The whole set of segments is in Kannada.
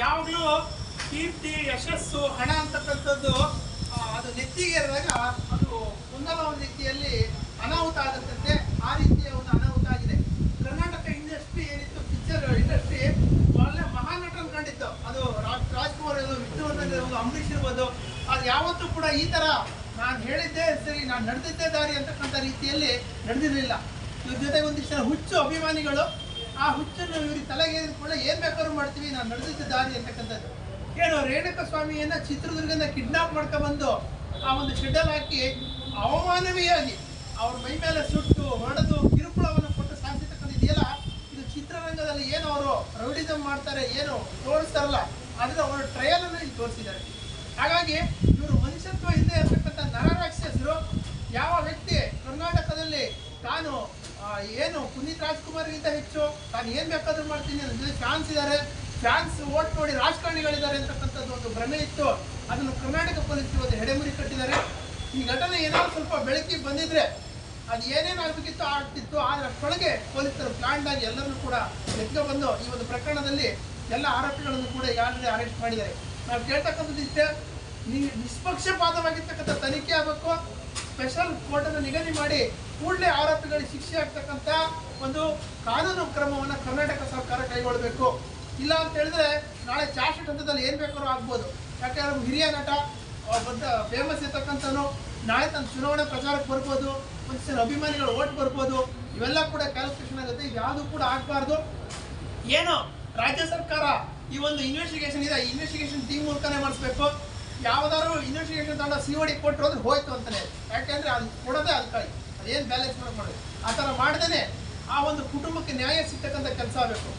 ಯಾವಾಗಲೂ ಕೀರ್ತಿ, ಯಶಸ್ಸು, ಹಣ ಅಂತಕ್ಕಂಥದ್ದು ಅದು ನೆತ್ತಿಗೆ ಇರಿದಾಗ ಅದು ಒಂದಲ್ಲ ಒಂದು ರೀತಿಯಲ್ಲಿ ಅನಾಹುತ ಆಗುತ್ತಂತೆ ಆ ರೀತಿಯ ಒಂದು ಅನಾಹುತ ಆಗಿದೆ. ಕರ್ನಾಟಕ ಇಂಡಸ್ಟ್ರಿ ಏನಿತ್ತು, ಪಿಕ್ಚರ್ ಇಂಡಸ್ಟ್ರಿ ಒಳ್ಳೆ ಮಹಾನಟರನ್ನು ಕಂಡಿತ್ತು. ಅದು ರಾಜ್, ರಾಜ್ಕುಮಾರ್ ಇರ್ಬೋದು ವಿಷ್ಣುವರ್ಧನ್ ಅಂಬರೀಷ್ ಇರ್ಬೋದು, ಅದು ಯಾವತ್ತೂ ಕೂಡ ಈ ಥರ ನಾನು ಹೇಳಿದ್ದೆ ಸರಿ, ನಾನು ನಡೆದಿದ್ದೇ ದಾರಿ ಅಂತಕ್ಕಂಥ ರೀತಿಯಲ್ಲಿ ನಡೆದಿರಲಿಲ್ಲ. ಇವ್ರ ಜೊತೆಗೆ ಒಂದಿಷ್ಟು ಹುಚ್ಚು ಅಭಿಮಾನಿಗಳು ಆ ಹುಚ್ಚನ್ನು ಇವ್ರಿಗೆ ತಲೆಗೆ ಏನ್ ಬೇಕಾದ್ರೂ ಮಾಡ್ತೀವಿ, ನಾನು ನಡೆದಿದ್ದ ದಾರಿ ಅಂತಕ್ಕಂಥದ್ದು. ಏನು ರೇಣುಕ ಸ್ವಾಮಿಯನ್ನ ಚಿತ್ರದುರ್ಗದಿಂದ ಕಿಡ್ನಾಪ್ ಮಾಡ್ಕೊಂಡ್ಬಂದು ಆ ಒಂದು ಶೆಡ್ಡಲ್ ಹಾಕಿ ಅವಮಾನವೀಯಾಗಿ ಅವ್ರ ಮೈ ಮೇಲೆ ಸುಟ್ಟು ಹೊಡೆದು ಕಿರುಕುಳವನ್ನು ಕೊಟ್ಟು ಸಾಧಿಸತಕ್ಕಂಥ ಇದೆಯಲ್ಲ ಇದು ಚಿತ್ರರಂಗದಲ್ಲಿ ಏನು ಅವರು ರೌಡಿಸಮ್ ಮಾಡ್ತಾರೆ, ಏನು ತೋರಿಸ್ತಾರಲ್ಲ, ಅದನ್ನ ಅವರ ಟ್ರಯಲ್ ಅನ್ನು ಇಲ್ಲಿ ತೋರಿಸಿದ್ದಾರೆ. ಹಾಗಾಗಿ ತಾನು ಏನು ಪುನೀತ್ ರಾಜ್ಕುಮಾರ್ಗಿಂತ ಹೆಚ್ಚು? ತಾನು ಏನು ಬೇಕಾದ್ರೂ ಮಾಡ್ತೀನಿ ನನ್ನ ಜೊತೆ ಫ್ಯಾನ್ಸ್ ಇದ್ದಾರೆ ಫ್ಯಾನ್ಸ್ ಓಟ್ ನೋಡಿ ರಾಜಕಾರಣಿಗಳಿದ್ದಾರೆ ಅಂತಕ್ಕಂಥದ್ದು ಒಂದು ಭ್ರಮೆ ಇತ್ತು. ಅದನ್ನು ಕರ್ನಾಟಕ ಪೊಲೀಸರು ಒಂದು ಹೆಡೆಮುರಿ ಕಟ್ಟಿದ್ದಾರೆ. ಈ ಘಟನೆ ಏನಾದ್ರು ಸ್ವಲ್ಪ ಬೆಳಕಿಗೆ ಬಂದಿದ್ರೆ ಅದು ಏನೇನು ಆಗಬೇಕಿತ್ತು, ಆಗ್ತಿತ್ತು, ಆದರೆ ಅಷ್ಟೊಳಗೆ ಪೊಲೀಸರು ಪ್ಲಾಂಡ್ ಆಗಿ ಎಲ್ಲರನ್ನೂ ಕೂಡ ಬಂದು ಈ ಒಂದು ಪ್ರಕರಣದಲ್ಲಿ ಎಲ್ಲ ಆರೋಪಿಗಳನ್ನು ಕೂಡ ಈಗಾಗಲೇ ಅರೆಸ್ಟ್ ಮಾಡಿದ್ದಾರೆ. ನಾವು ಕೇಳ್ತಕ್ಕಂಥದ್ದು ಇಷ್ಟೇ ನಿಷ್ಪಕ್ಷಪಾತವಾಗಿರ್ತಕ್ಕಂಥ ತನಿಖೆ ಆಗಬೇಕು ಸ್ಪೆಷಲ್ ಕೋರ್ಟನ್ನು ನಿಗದಿ ಮಾಡಿ ಕೂಡಲೇ ಆರೋಪಿಗಳಿಗೆ ಶಿಕ್ಷೆ ಆಗ್ತಕ್ಕಂಥ ಒಂದು ಕಾನೂನು ಕ್ರಮವನ್ನು ಕರ್ನಾಟಕ ಸರ್ಕಾರ ಕೈಗೊಳ್ಳಬೇಕು. ಇಲ್ಲ ಅಂತ ಹೇಳಿದ್ರೆ ನಾಳೆ ಚಾರ್ಜ್ ಹಂತದಲ್ಲಿ ಏನು ಬೇಕಾದ್ರೂ ಆಗ್ಬೋದು. ಯಾಕೆಂದ್ರೆ ಹಿರಿಯ ನಟ ಫೇಮಸ್ ಇರ್ತಕ್ಕಂಥನು ನಾಳೆ ತನ್ನ ಚುನಾವಣಾ ಪ್ರಚಾರಕ್ಕೆ ಬರ್ಬೋದು ಜನ ಅಭಿಮಾನಿಗಳು ಓಟ್ ಬರ್ಬೋದು, ಇವೆಲ್ಲ ಕೂಡ ಕ್ಯಾಲ್ಕುಲೇಷನ್ ಆಗುತ್ತೆ. ಇದ್ಯಾವುದು ಕೂಡ ಆಗಬಾರ್ದು. ಏನು? ರಾಜ್ಯ ಸರ್ಕಾರ ಈ ಒಂದು ಇನ್ವೆಸ್ಟಿಗೇಷನ್ ಇದೆ. ಇನ್ವೆಸ್ಟಿಗೇಷನ್ ಟೀಮ್ ಮೂಲಕನೇ ಮಾಡಿಸ್ಬೇಕು. ಯಾವ್ದಾದ್ರು ಇನ್ವೆಸ್ಟಿಗೇಷನ್ ತಂಡ ಸಿ ಡಿ ಕೊಟ್ಟರು ಅಂದ್ರೆ ಹೋಯ್ತು ಅಂತಾನೆ. ಯಾಕೆಂದ್ರೆ ಅದು ಕೊಡೋದೇ ಅದು ಕೈ ಅದೇನು ಬ್ಯಾಲೆನ್ಸ್ ಮಾಡಿ ಮಾಡೋದು? ಆ ಥರ ಮಾಡ್ದೇನೆ ಆ ಒಂದು ಕುಟುಂಬಕ್ಕೆ ನ್ಯಾಯ ಸಿಗ್ತಕ್ಕಂಥ ಕೆಲಸ ಆಗಬೇಕು.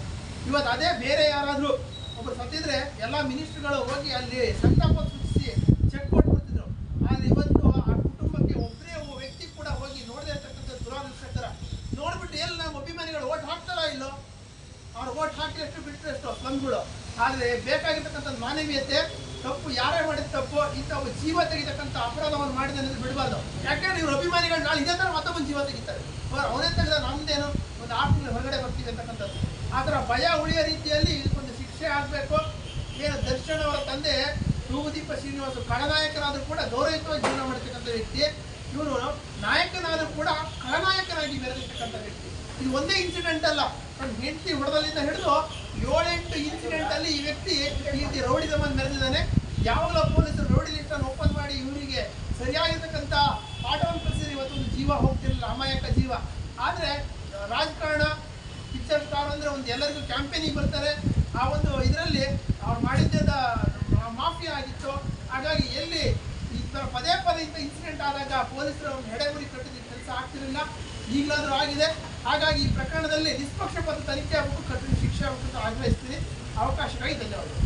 ಇವತ್ತು ಅದೇ ಬೇರೆ ಯಾರಾದರೂ ಒಬ್ರು ಸತ್ತಿದ್ರೆ ಎಲ್ಲ ಮಿನಿಸ್ಟ್ರುಗಳು ಹೋಗಿ ಅಲ್ಲಿ ಸಂತಾಪ ಸೂಚಿಸಿ ಚೆಕ್ ಕೊಟ್ಬಿಡ್ತಿದ್ರು ಆದ್ರೆ ಇವತ್ತು ಆ ಕುಟುಂಬಕ್ಕೆ ಒಬ್ಬರೇ ಒಬ್ಬ ವ್ಯಕ್ತಿ ಕೂಡ ಹೋಗಿ ನೋಡದೆ ಇರ್ತಕ್ಕಂಥ ದುರಾದೃಷ್ಟಕರ. ನೋಡ್ಬಿಟ್ಟು ಎಲ್ಲಿ ನಮ್ಮ ಅಭಿಮಾನಿಗಳು ಓಟ್ ಹಾಕ್ತಾರಾ ಇಲ್ಲೋ? ಅವ್ರು ಓಟ್ ಹಾಕಿ ಎಷ್ಟು ಬಿಟ್ಟರೆ ಎಷ್ಟು ಸ್ಲಮ್ಗಳು. ಆದರೆ ಬೇಕಾಗಿರ್ತಕ್ಕಂಥ ಮಾನವೀಯತೆ, ತಪ್ಪು ಯಾರೇ ಮಾಡಿದ ತಪ್ಪು ಇಂಥ ಜೀವ ತೆಗಿತಕ್ಕಂಥ ಅಪರಾಧವನ್ನು ಬಿಡಬಾರ್ದು ಯಾಕಂದ್ರೆ ಇವ್ರ ಅಭಿಮಾನಿಗಳು ನಾಳೆ ಇದೇ ಥರ ಮತ್ತೊಬ್ಬನ ಜೀವ ತೆಗಿತಾರೆ ಅವನೇ ತೆಗೆದ ನಮ್ದೇನು ಒಂದು ತಿಂಗಳು ಹೊರಗಡೆ ಬರ್ತೀವಿ ಅಂತಕ್ಕಂಥದ್ದು. ಆ ಥರ ಭಯ ಉಳಿಯೋ ರೀತಿಯಲ್ಲಿ ಒಂದು ಶಿಕ್ಷೆ ಆಗಬೇಕು. ಏನು ದರ್ಶನ್ ಅವರ ತಂದೆ ತೂಗುದೀಪ ಶ್ರೀನಿವಾಸ ಖಳನಾಯಕನಾದರೂ ಕೂಡ ಗೌರವಯುತವಾಗಿ ಜೀವನ ಮಾಡ್ತಕ್ಕಂಥ ವ್ಯಕ್ತಿ. ಇವನು ನಾಯಕನಾದರೂ ಕೂಡ ಖಳನಾಯಕನಾಗಿ ಬೆರೆದಿರ್ತಕ್ಕಂಥ ವ್ಯಕ್ತಿ. ಇದು ಒಂದೇ ಇನ್ಸಿಡೆಂಟ್ ಅಲ್ಲ. ಹೆಂಡತಿ ಹೊಡೆದಲ್ಲಿಂದ ಹಿಡಿದು ಏಳೆಂಟು ಇನ್ಸಿಡೆಂಟ್ ಅಲ್ಲಿ ಈ ವ್ಯಕ್ತಿ ಈ ರೀತಿ ರೌಡಿಸಮ್ ಮೆರೆದಿದ್ದಾನೆ. ಯಾವಾಗಲೂ ಪೊಲೀಸರು ರೌಡಿ ಲಿಸ್ಟ್ ಅನ್ನು ಓಪನ್ ಮಾಡಿ ಇವರಿಗೆ ಸರಿಯಾಗಿರ್ತಕ್ಕಂಥ ಪಾಠವನ್ನು ಕಲಿಸಿದ್ರೆ ಇವತ್ತೊಂದು ಜೀವ ಹೋಗ್ತಿರಲಿಲ್ಲ, ಅಮಾಯಕ ಜೀವ. ಆದರೆ ರಾಜಕಾರಣ, ಪಿಕ್ಚರ್ ಸ್ಟಾರ್ ಅಂದ್ರೆ ಒಂದು ಎಲ್ಲರಿಗೂ ಕ್ಯಾಂಪೇನಿಗೆ ಬರ್ತಾರೆ. ಆ ಒಂದು ಇದರಲ್ಲಿ ಅವ್ರು ಮಾಡಿದ್ದ ಮಾಫಿಯಾ ಆಗಿತ್ತು. ಹಾಗಾಗಿ ಎಲ್ಲಿ ಈ ಥರ ಪದೇ ಪದೇ ಇಂಥ ಇನ್ಸಿಡೆಂಟ್ ಆದಾಗ ಪೊಲೀಸರು ಒಂದು ಹೆಡೆಗುರಿ ಕಟ್ಟಿದ ಕೆಲಸ ಆಗ್ತಿರಲಿಲ್ಲ. ಈಗಲಾದರೂ ಆಗಿದೆ. ಹಾಗಾಗಿ ಈ ಪ್ರಕರಣದಲ್ಲಿ ನಿಷ್ಪಕ್ಷಪಾತ ತನಿಖೆ ಆಗಬೇಕು, ಕಠಿಣ ಶಿಕ್ಷೆ ಆಗಬೇಕು ಅಂತ ಆಗ್ರಹಿಸ್ತೀನಿ. ಅವಕಾಶಕ್ಕಾಗಿ ಧನ್ಯವಾದಗಳು.